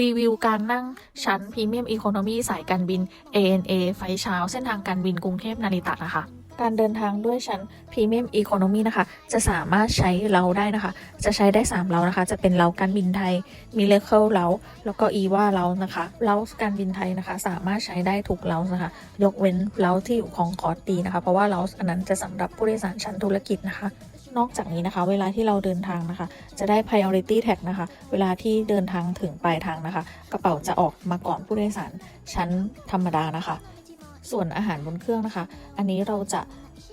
รีวิวการนั่งชั้นพรีเมียมอีโคโนมีสายการบิน ANA ไฟเช้า เส้นทางการบินกรุงเทพนาริตะนะคะ การเดินทางด้วยชั้นพรีเมียมอีโคโนมีนะคะ จะสามารถใช้เราได้นะคะ จะใช้ได้ 3 เรานะคะ จะเป็นเราการบินไทยมีเลเคิลเราแล้วก็อีว่าเรานะคะเราการบินไทยนะคะ สามารถใช้ได้ทุกเรานะคะ ยกเว้นเราที่อยู่ของคอร์ตีนะคะ เพราะว่าเราอันนั้นจะสำหรับผู้โดยสารชั้นธุรกิจนะคะนอกจากนี้นะคะ เวลาที่เราเดินทางนะคะ จะได้ priority tag นะคะ เวลาที่เดินทางถึงปลายทางนะคะ กระเป๋าจะออกมาก่อนผู้โดยสารชั้นธรรมดานะคะ ส่วนอาหารบนเครื่องนะคะ อันนี้เราจะ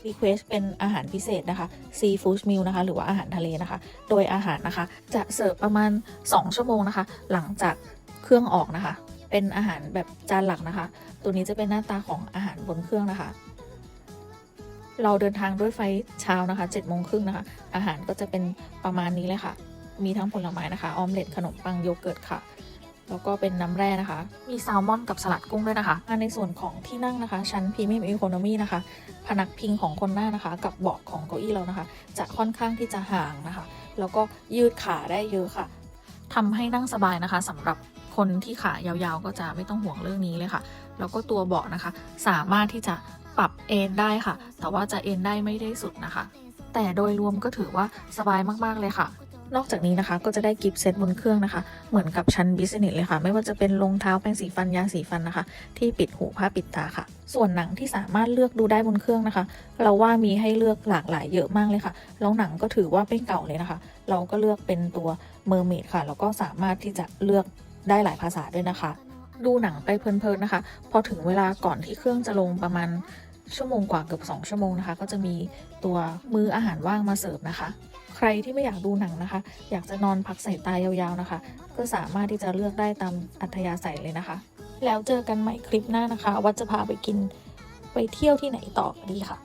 request เป็นอาหารพิเศษนะคะ seafood meal นะคะหรือว่าอาหารทะเลนะคะ โดยอาหารนะคะ จะเสิร์ฟประมาณ 2 ชั่วโมงนะคะ หลังจากเครื่องออกนะคะ เป็นอาหารแบบจานหลักนะคะ ตัวนี้จะเป็นหน้าตาของอาหารบนเครื่องนะคะ เราเดินทางด้วยไฟเช้านะคะ7จ็ดโมงครึ่งนะคะ อาหารก็จะเป็นประมาณนี้เลยค่ะ มีทั้งผลไม้นะคะ ออมเล็ตขนมปังโยเกิร์ตค่ะ แล้วก็เป็นน้ำแร่นะคะ มีแซลมอนกับสลัดกุ้งด้วยนะคะ ในส่วนของที่นั่งนะคะ ชั้นพรีเมียมอีโคโนมีนะคะ พนักพิงของคนหน้านะคะ กับเบาะของเก้าอี้เรานะคะ จะค่อนข้างที่จะห่างนะคะ แล้วก็ยืดขาได้เยอะค่ะทำให้นั่งสบายนะคะสำหรับคนที่ขายาวๆ ก็จะไม่ต้องห่วงเรื่องนี้เลยค่ะ แล้วก็ตัวเบาะนะคะ สามารถที่จะปรับเอนได้ค่ะ แต่ว่าจะเอนได้ไม่ได้สุดนะคะ แต่โดยรวมก็ถือว่าสบายมากๆเลยค่ะ นอกจากนี้นะคะก็จะได้กิฟต์เซตบนเครื่องนะคะ เหมือนกับชั้นบิสเนสเลยค่ะ ไม่ว่าจะเป็นรองเท้าแปรงสีฟันยาสีฟันนะคะ ที่ปิดหูผ้าปิดตาค่ะ ส่วนหนังที่สามารถเลือกดูได้บนเครื่องนะคะ เราว่ามีให้เลือกหลากหลายเยอะมากเลยค่ะแล้วหนังก็ถือว่าไม่เก่าเลยนะคะ เราก็เลือกเป็นตัวเมอร์เมดค่ะแล้วก็สามารถที่จะเลือกได้หลายภาษาด้วยนะคะ ดูหนังไปเพลินๆนะคะ พอถึงเวลาก่อนที่เครื่องจะลงประมาณชั่วโมงกว่าเกือบ2ชั่วโมงนะคะ ก็จะมีตัวมื้ออาหารว่างมาเสิร์ฟนะคะ ใครที่ไม่อยากดูหนังนะคะ อยากจะนอนพักสายตายาวๆนะคะ ก็สามารถที่จะเลือกได้ตามอัธยาศัยเลยนะคะ แล้วเจอกันใหม่คลิปหน้านะคะว่าจะพาไปกินไปเที่ยวที่ไหนต่อดีค่ะ